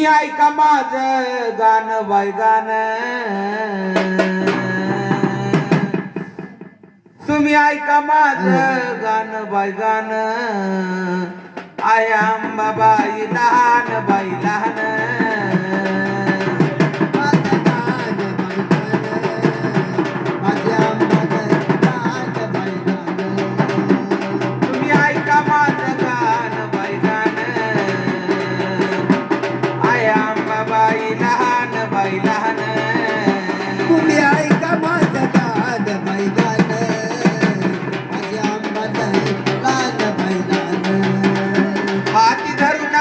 तुम्ही ऐका माझ गान बाय गाणं. तुम्ही ऐका माझ गाणं बाय गाणं. आय आंबाबाई लहान बाई लहान. मैदान। तुम्ही ऐका माझं दाद मैदान। माझ्या आंबाताई लाल मैदान। हाती धरून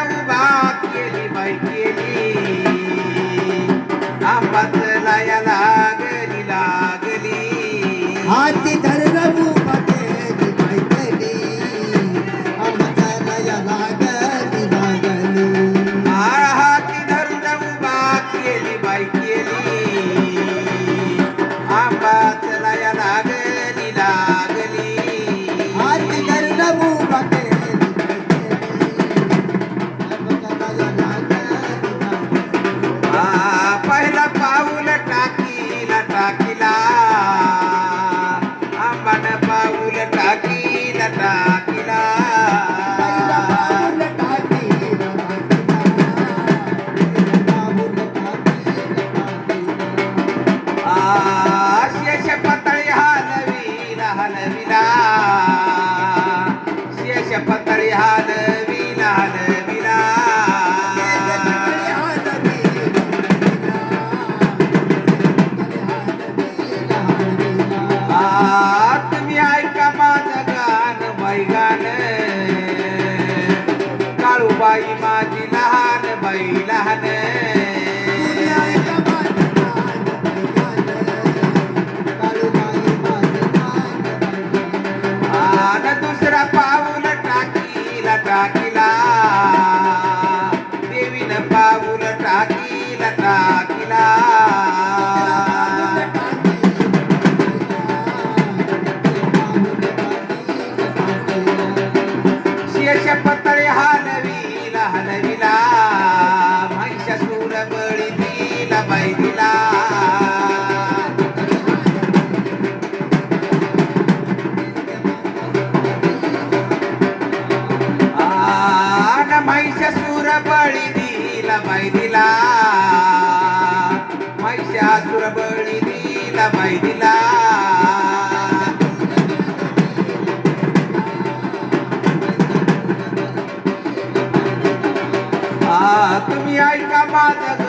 बाई माझी लहान बाई लहान नद्या सुरबळी दिला दिला तुम्ही ऐका माझा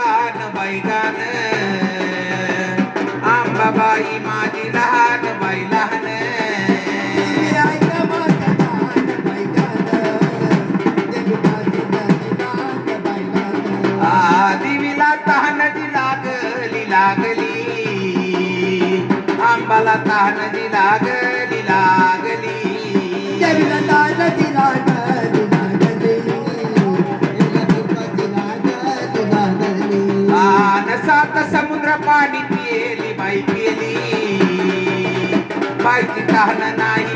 विठ्ठलाला तानजी लागली लागली. तानजी लागली लागली. तान सात समुद्र पाणी पियली बाई पियली. बाईची तान नाही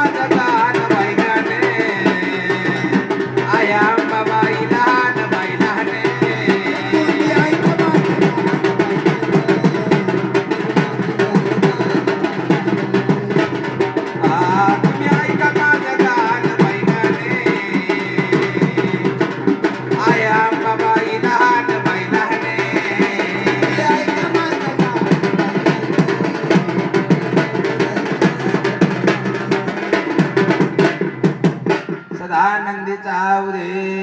नंदीचा चावरे